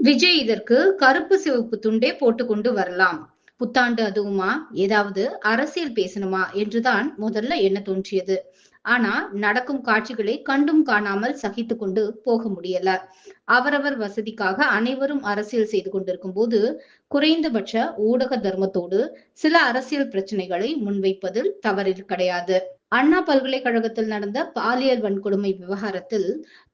விஜய் இதற்கு கருப்பு சிவப்பு துண்டே போட்டுக்கொண்டு வரலாம். புத்தாண்டு அதுவுமா? ஏதாவது அரசியல் பேசணுமா? என்றுதான் முதல்ல என்ன தோன்றியது. ஆனா நடக்கும் காட்சிகளை கண்டும் காணாமல் சகித்து கொண்டு போக முடியல. அவரவர் வசதிக்காக அனைவரும் அரசியல் செய்து கொண்டிருக்கும் போது குறைந்தபட்ச ஊடக தர்மத்தோடு சில அரசியல் பிரச்சனைகளை முன்வைப்பதில் தவறில் கிடையாது. அண்ணா பல்கலைக்கழகத்தில் நடந்த பாலியல் வன்கொடுமை விவகாரத்தில்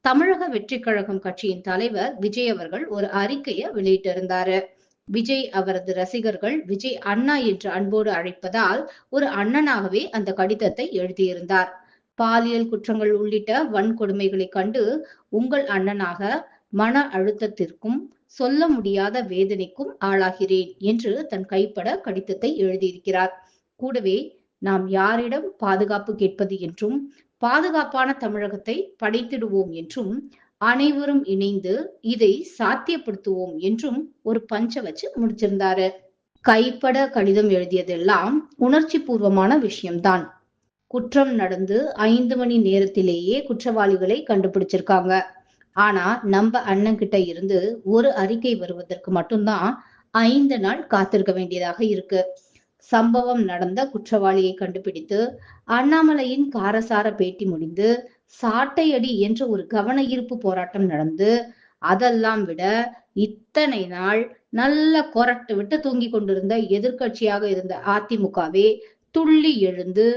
தமிழக வெற்றி கழகம் கட்சியின் தலைவர் விஜய் அவர்கள் ஒரு அறிக்கையை வெளியிட்டிருந்தாரு. விஜய் அவரது ரசிகர்கள் விஜய் அண்ணா என்று அன்போடு அழைப்பதால் ஒரு அண்ணனாகவே அந்த கடிதத்தை எழுதியிருந்தார். பாலியல் குற்றங்கள் உள்ளிட்ட வன்கொடுமைகளை கண்டு உங்கள் அண்ணனாக மன அழுத்தத்திற்கும் சொல்ல முடியாத வேதனைக்கும் ஆளாகிறேன் என்று தன் கைப்பட கடிதத்தை எழுதியிருக்கிறார். கூடவே நாம் யாரிடம் பாதுகாப்பு கேட்பது என்றும் பாதுகாப்பான தமிழகத்தை படைத்திடுவோம் என்றும் அனைவரும் இணைந்து இதை சாத்தியப்படுத்துவோம் என்றும் ஒரு பஞ்ச வச்சு முடிச்சிருந்தாரு. கைப்பட கடிதம் எழுதியதெல்லாம் உணர்ச்சி பூர்வமான விஷயம்தான். குற்றம் நடந்து ஐந்து மணி நேரத்திலேயே குற்றவாளிகளை கண்டுபிடிச்சிருக்காங்க. ஆனா நம்ம அண்ணன் கிட்ட இருந்து ஒரு அறிக்கை வருவதற்கு மட்டும்தான் ஐந்து நாள் காத்திருக்க வேண்டியதாக இருக்கு. சம்பவம் நடந்த குற்றவாளியை கண்டுபிடித்து அண்ணாமலையின் காரசார பேட்டி முடிந்து சாட்டையடி என்ற ஒரு கவன ஈர்ப்பு போராட்டம் நடந்து அதெல்லாம் விட இத்தனை நாள் நல்ல கொரட்டு விட்டு தூங்கி கொண்டிருந்த எதிர்கட்சியாக இருந்த அதிமுகவே துள்ளி எழுந்து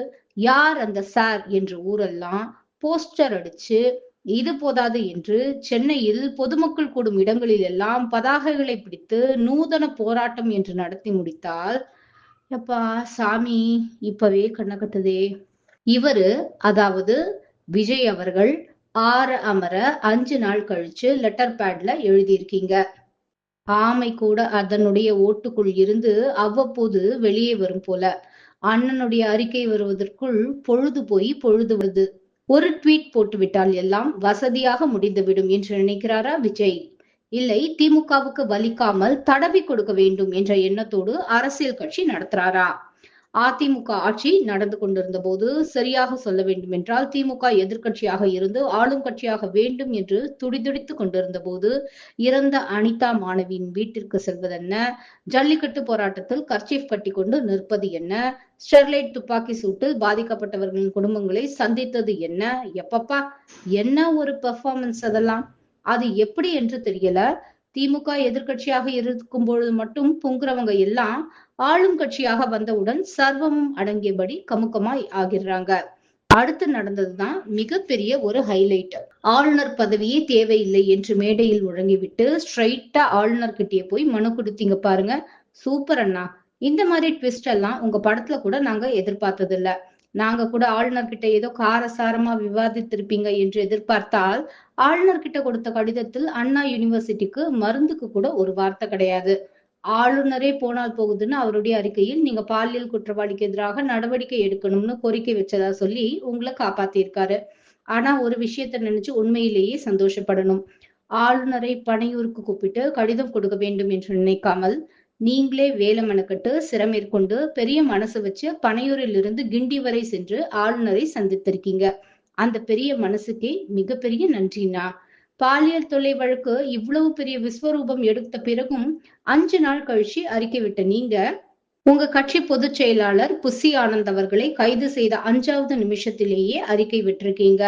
யார் அந்த சார்? என்று ஊரெல்லாம் போஸ்டர் அடிச்சு இது போதாது என்று சென்னையில் பொதுமக்கள் கூடும் இடங்களில் எல்லாம் பதாகைகளை பிடித்து நூதன போராட்டம் என்று நடத்தி முடித்தால் எப்பா சாமி இப்பவே கண்ண கட்டுதே இவரு அதாவது விஜய் அவர்கள் ஆற அமர அஞ்சு நாள் கழிச்சு லெட்டர் பேட்ல எழுதியிருக்கீங்க. ஆமை கூட அதனுடைய ஓட்டுக்குள் இருந்து அவ்வப்போது வெளியே வரும் போல. அண்ணனுடைய அறிக்கை வருவதற்குள் பொழுது போய் பொழுது வருது. ஒரு ட்வீட் போட்டு விட்டால் எல்லாம் வசதியாக முடிந்துவிடும் என்று நினைக்கிறாரா விஜய்? இல்லை திமுகவுக்கு வலிக்காமல் தடவி கொடுக்க வேண்டும் என்ற எண்ணத்தோடு அரசியல் கட்சி நடத்துறாரா? அதிமுக ஆட்சி நடந்து கொண்டிருந்த போது சரியாக சொல்ல வேண்டும் என்றால் திமுக எதிர்கட்சியாக இருந்து ஆளும் கட்சியாக வேண்டும் என்று துடிதுடித்துக் கொண்டிருந்த போது இறந்த அனிதா மாணவியின் வீட்டிற்கு செல்வதென்ன? ஜல்லிக்கட்டு போராட்டத்தில் கர்ச்சீஃப் கட்டி கொண்டு நிற்பது என்ன? ஸ்டெர்லைட் துப்பாக்கி சூட்டில் பாதிக்கப்பட்டவர்களின் குடும்பங்களை சந்தித்தது என்ன? எப்பப்பா என்ன ஒரு பெர்ஃபார்மன்ஸ் அதெல்லாம்? அது எப்படி என்று தெரியல. திமுக எதிர்கட்சியாக இருக்கும் பொழுது மட்டும் பொங்குறவங்க எல்லாம் ஆளும் கட்சியாக வந்தவுடன் சர்வமும் அடங்கியபடி கமுக்கமாய் ஆகிறாங்க அடுத்து நடந்ததுதான் மிகப்பெரிய ஒரு ஹைலைட் ஆளுநர் பதவியே தேவையில்லை என்று மேடையில் முழங்கிவிட்டு ஸ்ட்ரைட்டா ஆளுநர் கிட்டே போய் மனு கொடுத்தீங்க பாருங்க. சூப்பர் அண்ணா. இந்த மாதிரி ட்விஸ்ட் எல்லாம் உங்க படத்துல கூட நாங்க எதிர்பார்த்தது இல்லை நாங்க கூட ஆளுநர்கிட்ட ஏதோ காரசாரமா விவாதித்திருப்பீங்க என்று எதிர்பார்த்தால் ஆளுநர்கிட்ட கொடுத்த கடிதத்தில் அண்ணா யூனிவர்சிட்டிக்கு மருந்துக்கு கூட ஒரு வார்த்தை கிடையாது. ஆளுநரே போனால் போகுதுன்னு அவருடைய அறிக்கையில் நீங்க பாலியல் குற்றவாளிக்கு எதிராக நடவடிக்கை எடுக்கணும்னு கோரிக்கை வச்சதா சொல்லி உங்களை காப்பாத்திருக்காரு ஆனா ஒரு விஷயத்த நினைச்சு உண்மையிலேயே சந்தோஷப்படணும். ஆளுநரை பனையூருக்கு கூப்பிட்டு கடிதம் கொடுக்க வேண்டும் என்று நினைக்காமல் நீங்களே வேலை மெனக்கட்டு சிரமேற்கொண்டு பெரிய மனசு வச்சு பனையூரில் இருந்து கிண்டி வரை சென்று ஆளுநரை சந்தித்திருக்கீங்க. அந்த பெரிய மனசுக்கே மிகப்பெரிய நன்றினா பாலியல் தொல்லை வழக்கு இவ்வளவு பெரிய விஸ்வரூபம் எடுத்த பிறகும் அஞ்சு நாள் கழிச்சு அறிக்கை விட்ட நீங்க உங்க கட்சி பொதுச் செயலாளர் புசி ஆனந்த் அவர்களை கைது செய்த அஞ்சாவது நிமிஷத்திலேயே அறிக்கை விட்டிருக்கீங்க.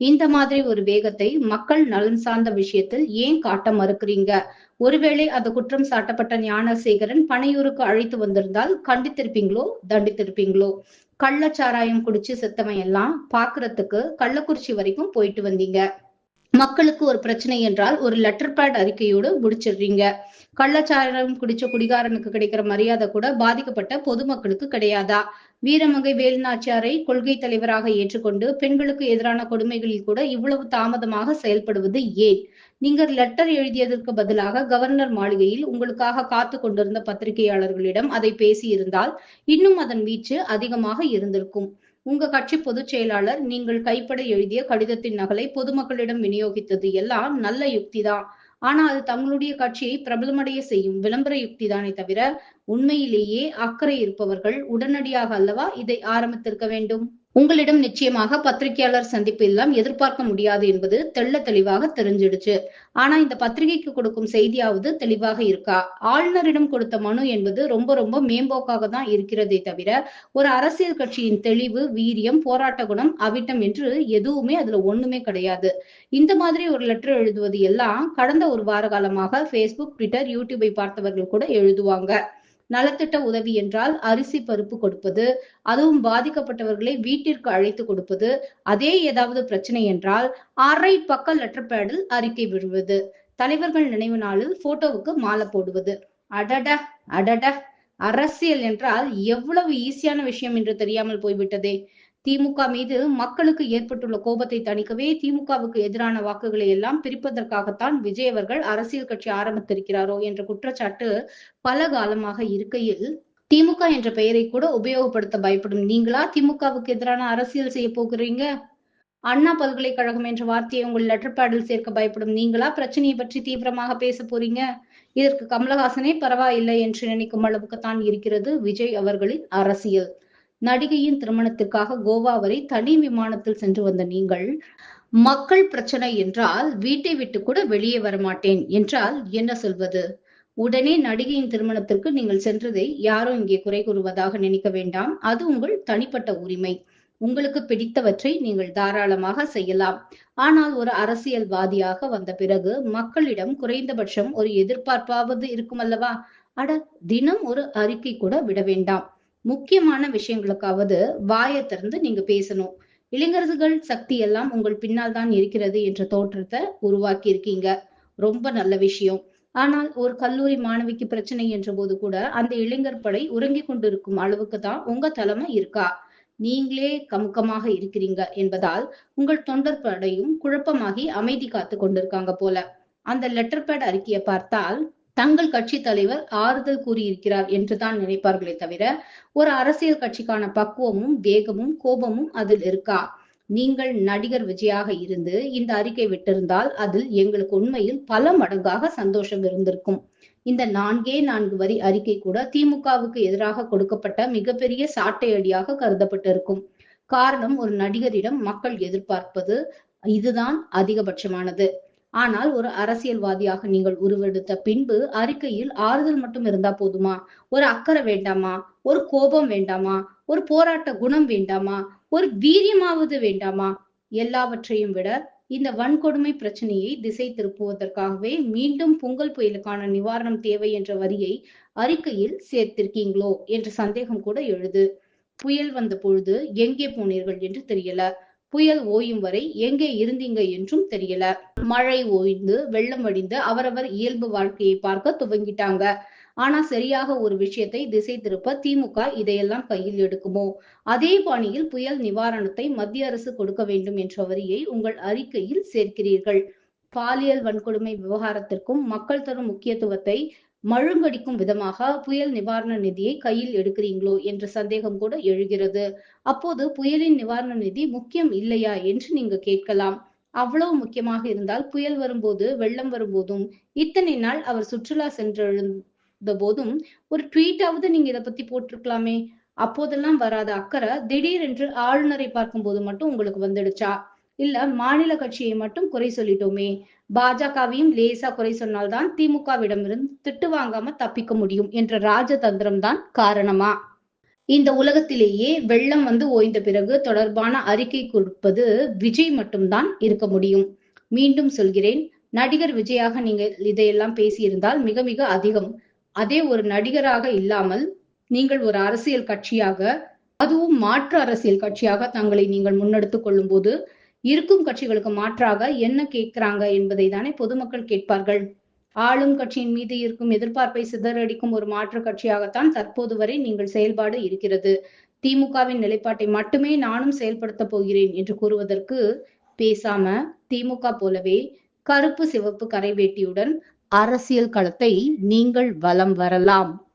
இந்த மாதிரி ஒரு வேகத்தை மக்கள் நலன் சார்ந்த விஷயத்தில் ஏன் காட்ட மறுக்கிறீங்க? ஒருவேளை அந்த குற்றம் சாட்டப்பட்ட ஞானசேகரன் பனையூருக்கு அழைத்து வந்திருந்தால் கண்டித்திருப்பீங்களோ? தண்டித்திருப்பீங்களோ? கள்ளச்சாராயம் குடிச்சு செத்தவன் எல்லாம் பாக்குறதுக்கு கள்ளக்குறிச்சி வரைக்கும் போயிட்டு வந்தீங்க. மக்களுக்கு ஒரு பிரச்சனை என்றால் ஒரு லெட்டர் பேட் அறிக்கையோடு முடிச்சிடுறீங்க. கள்ளச்சாரம் குடிச்ச குடிகாரனுக்கு கிடைக்கிற மரியாதை கூட பாதிக்கப்பட்ட பொதுமக்களுக்கு கிடையாதா? வீரமங்கை வேலுநாச்சியாரை கொள்கை தலைவராக ஏற்றுக்கொண்டு பெண்களுக்கு எதிரான கொடுமைகளில் கூட இவ்வளவு தாமதமாக செயல்படுவது ஏன்? நீங்கள் லெட்டர் எழுதியதற்கு பதிலாக கவர்னர் மாளிகையில் உங்களுக்காக காத்து கொண்டிருந்த பத்திரிகையாளர்களிடம் அதை பேசியிருந்தால் இன்னும் அதன் வீச்சு அதிகமாக இருந்திருக்கும். உங்க கட்சி பொதுச் செயலாளர் நீங்கள் கைப்பட எழுதிய கடிதத்தின் நகலை பொதுமக்களிடம் விநியோகித்தது எல்லாம் நல்ல யுக்திதான். ஆனா அது தங்களுடைய கட்சியை பிரபலமடைய செய்யும் விளம்பர யுக்தி தானே தவிர உண்மையிலேயே அக்கறை இருப்பவர்கள் உடனடியாக அல்லவா இதை ஆரம்பித்திருக்க வேண்டும்? உங்களிடம் நிச்சயமாக பத்திரிகையாளர் சந்திப்பு எல்லாம் எதிர்பார்க்க முடியாது என்பது தெள்ள தெளிவாக தெரிஞ்சிடுச்சு. ஆனா இந்த பத்திரிகைக்கு கொடுக்கும் செய்தியாவது தெளிவாக இருக்கா? ஆளுநரிடம் கொடுத்த மனு என்பது ரொம்ப ரொம்ப மேம்போக்காக தான் இருக்கிறதே தவிர ஒரு அரசியல் கட்சியின் தெளிவு வீரியம் போராட்ட குணம் அவிட்டம் என்று எதுவுமே அதுல ஒண்ணுமே கிடையாது. இந்த மாதிரி ஒரு லெட்டர் எழுதுவது எல்லாம் கடந்த ஒரு வார காலமாக ஃபேஸ்புக் ட்விட்டர் யூடியூபை பார்த்தவர்கள் கூட எழுதுவாங்க. நலத்திட்ட உதவி என்றால் அரிசி பருப்பு கொடுப்பது அதுவும் பாதிக்கப்பட்டவர்களை வீட்டிற்கு அழைத்து கொடுப்பது அதே ஏதாவது பிரச்சனை என்றால் அரை பக்க லெட்டர் பேடில் அறிக்கை விடுவது. தலைவர்கள் நினைவு நாளில் போட்டோவுக்கு மாலை போடுவது. அடட அடட. அரசியல் என்றால் எவ்வளவு ஈஸியான விஷயம் என்று தெரியாமல் போய்விட்டதே. திமுக மீது மக்களுக்கு ஏற்பட்டுள்ள கோபத்தை தணிக்கவே திமுகவுக்கு எதிரான வாக்குகளை எல்லாம் பிரிப்பதற்காகத்தான் விஜய் அவர்கள் அரசியல் கட்சி ஆரம்பித்திருக்கிறாரோ என்ற குற்றச்சாட்டு பல காலமாக இருக்கையில் திமுக என்ற பெயரை கூட உபயோகப்படுத்த பயப்படும் நீங்களா திமுகவுக்கு எதிரான அரசியல் செய்ய போகிறீங்க? அண்ணா பல்கலைக்கழகம் என்ற வார்த்தையை உங்கள் லெட்டர் பேடில் சேர்க்க பயப்படும் நீங்களா? பிரச்சனையை பற்றி தீவிரமாக பேச போறீங்க? இதற்கு கமலஹாசனே பரவாயில்லை என்று நினைக்கும் அளவுக்கு தான் இருக்கிறது விஜய் அவர்களின் அரசியல். நடிகையின் திருமணத்திற்காக கோவா வரை தனி விமானத்தில் சென்று வந்த நீங்கள் மக்கள் பிரச்சனை என்றால் வீட்டை விட்டு கூட வெளியே வரமாட்டேன் என்றால் என்ன சொல்வது? உடனே நடிகையின் திருமணத்திற்கு நீங்கள் சென்றதை யாரும் இங்கே குறை கூறுவதாக நினைக்க வேண்டாம். அது உங்கள் தனிப்பட்ட உரிமை. உங்களுக்கு பிடித்தவற்றை நீங்கள் தாராளமாக செய்யலாம். ஆனால் ஒரு அரசியல்வாதியாக வந்த பிறகு மக்களிடம் குறைந்தபட்சம் ஒரு எதிர்பார்ப்பாவது இருக்கும் அல்லவா? அட தினம் ஒரு அறிக்கை கூட விட வேண்டாம். முக்கியமான விஷயங்களுக்காவது வாயை திறந்து நீங்க பேசணும். இளைஞர்கள் சக்தி எல்லாம் உங்கள் பின்னால் தான் இருக்கிறது என்ற தோற்றத்தை உருவாக்கி இருக்கீங்க ரொம்ப நல்ல விஷயம். ஆனால் ஒரு கல்லூரி மாணவிக்கு பிரச்சனை என்ற போது கூட அந்த இளைஞர் படை உறங்கிக் கொண்டிருக்கும் அளவுக்கு தான் உங்க தலைமை இருக்கா? நீங்களே கமுக்கமாக இருக்கிறீங்க என்பதால் உங்கள் தொண்டர் படையும் குழப்பமாகி அமைதி காத்து கொண்டிருக்காங்க போல. அந்த லெட்டர் பேட் அறிக்கையை பார்த்தால் தங்கள் கட்சி தலைவர் ஆறுதல் கூறியிருக்கிறார் என்றுதான் நினைப்பார்களே தவிர ஒரு அரசியல் கட்சிக்கான பக்குவமும் வேகமும் கோபமும் அதில் இருக்கா? நீங்கள் நடிகர் விஜயாக இருந்து இந்த அறிக்கை விட்டிருந்தால் அதில் எங்களுக்கு உண்மையில் பல மடங்காக சந்தோஷம் இருந்திருக்கும். இந்த நான்கே நான்கு வரி அறிக்கை கூட திமுகவுக்கு எதிராக கொடுக்கப்பட்ட மிகப்பெரிய சாட்டை அடியாக கருதப்பட்டிருக்கும். காரணம் ஒரு நடிகரிடம் மக்கள் எதிர்பார்ப்பது இதுதான் அதிகபட்சமானது. ஆனால் ஒரு அரசியல்வாதியாக நீங்கள் உருவெடுத்த பின்பு அறிக்கையில் ஆறுதல் மட்டும் இருந்தா போதுமா? ஒரு அக்கறை வேண்டாமா? ஒரு கோபம் வேண்டாமா? ஒரு போராட்ட குணம் வேண்டாமா? ஒரு வீரியமாவது வேண்டாமா? எல்லாவற்றையும் விட இந்த வன்கொடுமை பிரச்சனையை திசை திருப்புவதற்காகவே மீண்டும் பொங்கல் புயலுக்கான நிவாரணம் தேவை என்ற வரியை அறிக்கையில் சேர்த்திருக்கீங்களோ? என்ற சந்தேகம் கூட எழுது. புயல் வந்த பொழுது எங்கே போனீர்கள் என்று தெரியல. புயல் ஓயும் வரை எங்கே இருந்தீங்க என்றும் தெரியல. மழை ஓய்ந்து வெள்ளம் வடிந்து அவரவர் இயல்பு வாழ்க்கையை பார்க்க துவங்கிட்டாங்க. ஆனா சரியாக ஒரு விஷயத்தை திசை திருப்ப திமுக இதையெல்லாம் கையில் எடுக்குமோ? அதே பாணியில் புயல் நிவாரணத்தை மத்திய அரசு கொடுக்க வேண்டும் என்ற வரியை உங்கள் அறிக்கையில் சேர்க்கிறீர்கள். பாலியல் வன்கொடுமை விவகாரத்திற்கும் மக்கள் தரும் முக்கியத்துவத்தை மழுங்கடிக்கும் விதமாக புயல் நிவாரண நிதியை கையில் எடுக்கிறீங்களோ என்ற சந்தேகம் கூட எழுகிறது. அப்போது புயலின் நிவாரண நிதி முக்கியம் இல்லையா என்று நீங்க கேட்கலாம். அவ்வளவு முக்கியமாக இருந்தால் புயல் வரும்போது வெள்ளம் வரும்போதும் இத்தனை நாள் அவர் சுற்றுலா சென்றிருந்த போதும் ஒரு ட்வீட்டாவது நீங்க இதை பத்தி போட்டிருக்கலாமே. அப்போதெல்லாம் வராத அக்கறை திடீரென்று ஆளுநரை பார்க்கும்போது மட்டும் உங்களுக்கு வந்துடுச்சா? இல்ல மாநில கட்சியை மட்டும் குறை சொல்லிட்டோமே. பாஜகவையும் லேசா குறை சொன்னால்தான் திமுகவிடமிருந்து திட்டு வாங்காம தப்பிக்க முடியும் என்ற ராஜதந்திரம் தான் காரணமா. இந்த உலகத்திலேயே வெள்ளம் வந்து ஓய்ந்த பிறகு தொடர்பான அறிக்கை கொடுப்பது விஜய் மட்டும்தான் இருக்க முடியும். மீண்டும் சொல்கிறேன் நடிகர் விஜயாக நீங்க இதையெல்லாம் பேசியிருந்தால் மிக மிக அதிகம். அதே ஒரு நடிகராக இல்லாமல் நீங்கள் ஒரு அரசியல் கட்சியாக அதுவும் மாற்று அரசியல் கட்சியாக தங்களை நீங்கள் முன்னெடுத்துக் கொள்ளும் போது இருக்கும் கட்சிகளுக்கு மாற்றாக என்ன கேட்கிறாங்க என்பதை தானே பொதுமக்கள் கேட்பார்கள். ஆளும் கட்சியின் மீது இருக்கும் எதிர்பார்ப்பை சிதறடிக்கும் ஒரு மாற்று கட்சியாகத்தான் தற்போது வரை நீங்கள் செயல்பாடு இருக்கிறது. திமுகவின் நிலைப்பாட்டை மட்டுமே நானும் செயல்படுத்த போகிறேன் என்று கூறுவதற்கு பேசாம திமுக போலவே கருப்பு சிவப்பு கரைவேட்டியுடன் அரசியல் களத்தை நீங்கள் வலம் வரலாம்.